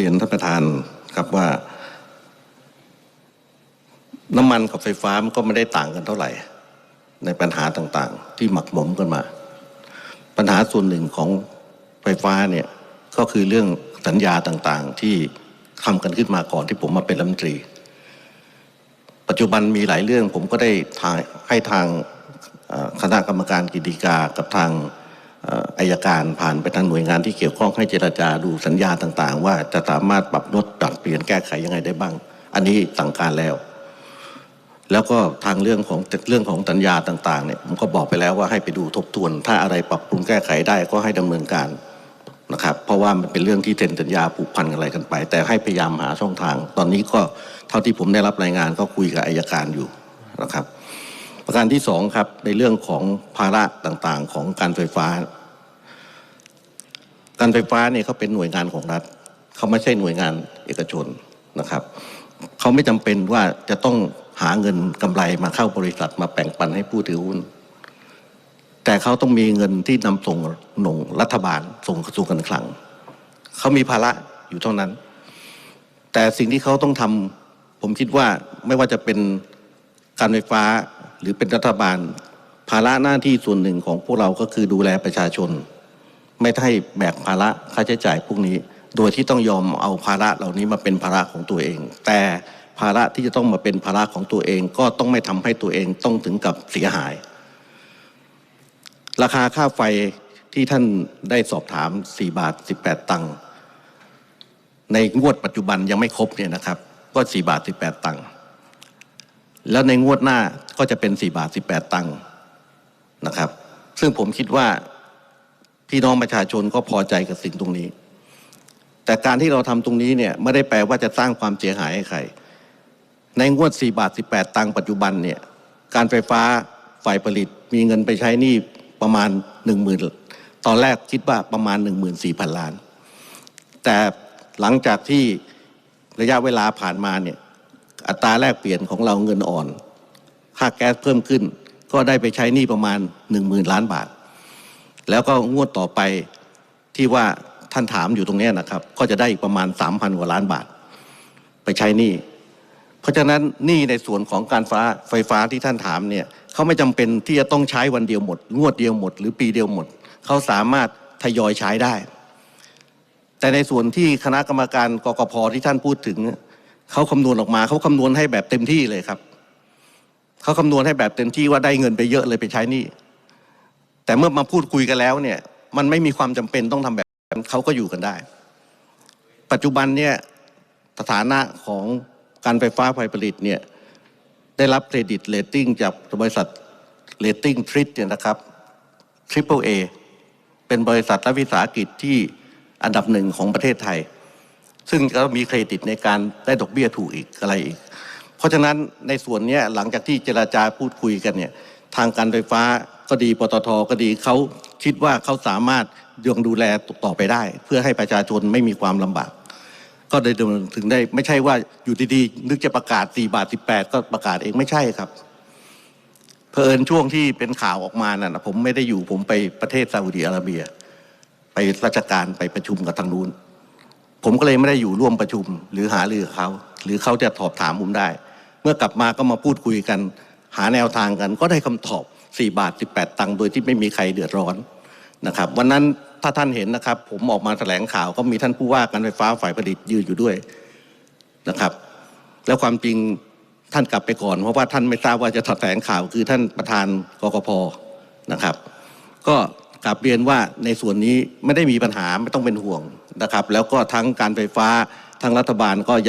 เรียนท่านประธานครับว่า น้ำมันกับไฟฟ้ามันก็ไม่ได้ต่างกันเท่าไหร่ ในปัญหาต่างๆ ที่หมักหมมกันมา ปัญหาส่วนหนึ่งของไฟฟ้าเนี่ยก็คือเรื่องสัญญาต่างๆ ที่ทำกันขึ้นมาก่อนที่ผมมาเป็นรัฐมนตรี ปัจจุบันมีหลายเรื่องผมก็ได้ทางให้ทางคณะกรรมการกิจกากับทาง อายการผ่านไปทางหน่วยงานที่เกี่ยวข้องให้เจรจาดูสัญญาต่าง ๆ ว่าจะสามารถปรับลดปรับเปลี่ยนแก้ไขยังไงได้บ้าง อันนี้สั่งการแล้ว แล้วก็ทางเรื่องของเรื่องของสัญญาต่างๆเนี่ยผมก็บอกไปแล้วว่าให้ไปดูทบทวน ถ้าอะไรปรับปรุงแก้ไขได้ก็ให้ดำเนินการนะครับ เพราะว่ามันเป็นเรื่องที่เซ็นสัญญาผูกพันอะไรกันไป แต่ให้พยายามหาช่องทาง ตอนนี้ก็เท่าที่ผมได้รับรายงานก็คุยกับอายการอยู่นะครับ ประการที่สองครับในเรื่องของภาระต่างๆ ของการไฟฟ้า การไฟฟ้าเนี่ยเขาเป็นหน่วยงานของรัฐเขาไม่ใช่หน่วยงานเอกชนนะครับเขาไม่จำเป็นว่าจะต้องหาเงินกำไรมาเข้าบริษัทมาแบ่งปันให้ผู้ถือหุ้น แต่เขาต้องมีเงินที่นำส่งหน่งรัฐบาลส่งกระทรวงการคลังเขามีภาระอยู่เท่านั้น แต่สิ่งที่เขาต้องทำผมคิดว่าไม่ว่าจะเป็นการไฟฟ้าหรือเป็นรัฐบาล ภาระหน้าที่ส่วนหนึ่งของพวกเราก็คือดูแลประชาชน ไม่ได้แบกภาระค่าใช้จ่ายพวกนี้ โดยที่ต้องยอมเอาภาระเหล่านี้มาเป็นภาระของตัวเอง แต่ภาระที่จะต้องมาเป็นภาระของตัวเอง ก็ต้องไม่ทำให้ตัวเองต้องถึงกับเสียหาย ราคาค่าไฟที่ท่านได้สอบถาม 4 บาท 18 ตังค์ในงวดปัจจุบันยังไม่ครบเนี่ยนะครับ ก็4บาท 18 ตังค์แล้วในงวดหน้าก็จะเป็น 4 บาท 18 ตังค์นะครับ ซึ่งผมคิดว่า พี่น้องประชาชนก็พอใจกับสิ่งตรงนี้ แต่การที่เราทำตรงนี้เนี่ยไม่ได้แปลว่าจะสร้างความเสียหายให้ใคร ในงวด 4 บาท 18 ตังค์ปัจจุบันเนี่ยการไฟฟ้าฝ่ายผลิตมีเงินไปใช้หนี้ประมาณ 1 0,000 ตอนแรกคิดว่าประมาณ 14,000 ล้าน แต่หลังจากที่ระยะเวลาผ่านมาเนี่ยอัตราแลกเปลี่ยนของเราเงินอ่อน ค่าแก๊สเพิ่มขึ้น ก็ได้ไปใช้หนี้ประมาณ 10,000 ล้านบาท แล้วก็งวดต่อไปที่ว่าท่านถามอยู่ตรงนี้นะครับ ก็จะได้อีกประมาณ 3,000 กว่าล้านบาท ไปใช้หนี้เพราะฉะนั้นหนี้ในส่วนของการฟ้าไฟฟ้าที่ท่านถามเนี่ยเขาไม่จำเป็นที่จะต้องใช้วันเดียวหมด งวดเดียวหมด หรือปีเดียวหมด เขาสามารถทยอยใช้ได้ แต่ในส่วนที่คณะกรรมการกกพที่ท่านพูดถึงเขาคำนวณออกมาเขาคำนวณให้แบบเต็มที่เลยครับเขาคำนวณให้แบบเต็มที่ว่าได้เงินไปเยอะเลยไปใช้หนี้ แต่เมื่อมาพูดคุยกันแล้วเนี่ยมันไม่มีความจำเป็นต้องทำแบบนั้นเขาก็อยู่กันได้ ปัจจุบันเนี่ยสถานะของการไฟฟ้าฝ่ายผลิตเนี่ยได้รับเครดิตเรตติ้งจากบริษัทเรตติ้งทริปเนี่ยนะครับ Triple A เป็นบริษัทรัฐวิสาหกิจที่อันดับหนึ่งของประเทศไทย ซึ่งก็มีเครดิตในการได้ดอกเบี้ยถูกอีกอะไรอีก เพราะฉะนั้นในส่วนนี้หลังจากที่เจราจาพูดคุยกันเนี่ยทางการไฟฟ้า ก็ดีปตทก็ดีเขาคิดว่าเขาสามารถยังดูแลต่อไปได้ เพื่อให้ประชาชนไม่มีความลำบาก ก็ได้ดำเนินถึงได้ไม่ใช่ว่าอยู่ดีๆนึกจะประกาศ4บาท18 ก็ประกาศเองไม่ใช่ครับเผอิญช่วงที่เป็นข่าวออกมาน่ะผมไม่ได้อยู่ผมไปประเทศซาอุดิอาระเบีย ไปราชการไปประชุมกับทางนู้น ผมก็เลยไม่ได้อยู่ร่วมประชุม หรือหารือเขา หรือเขาจะตอบถามผมได้ เมื่อกลับมาก็มาพูดคุยกัน หาแนวทางกันก็ได้คำตอบ 4 บาท 18 ตังค์โดยที่ไม่มีใครเดือดร้อนนะครับวันนั้นถ้าท่านเห็นนะครับ ผมออกมาแถลงข่าวก็มีท่านผู้ว่าการไฟฟ้าฝ่ายผลิตยืนอยู่ด้วยนะครับ แล้วความจริงท่านกลับไปก่อน เพราะว่าท่านไม่ทราบว่าจะแถลงข่าวคือท่านประธานกกพนะครับ ก็กลับเรียนว่าในส่วนนี้ไม่ได้มีปัญหาไม่ต้องเป็นห่วงนะครับ แล้วก็ทั้งการไฟฟ้าทั้งรัฐบาลก็ยัง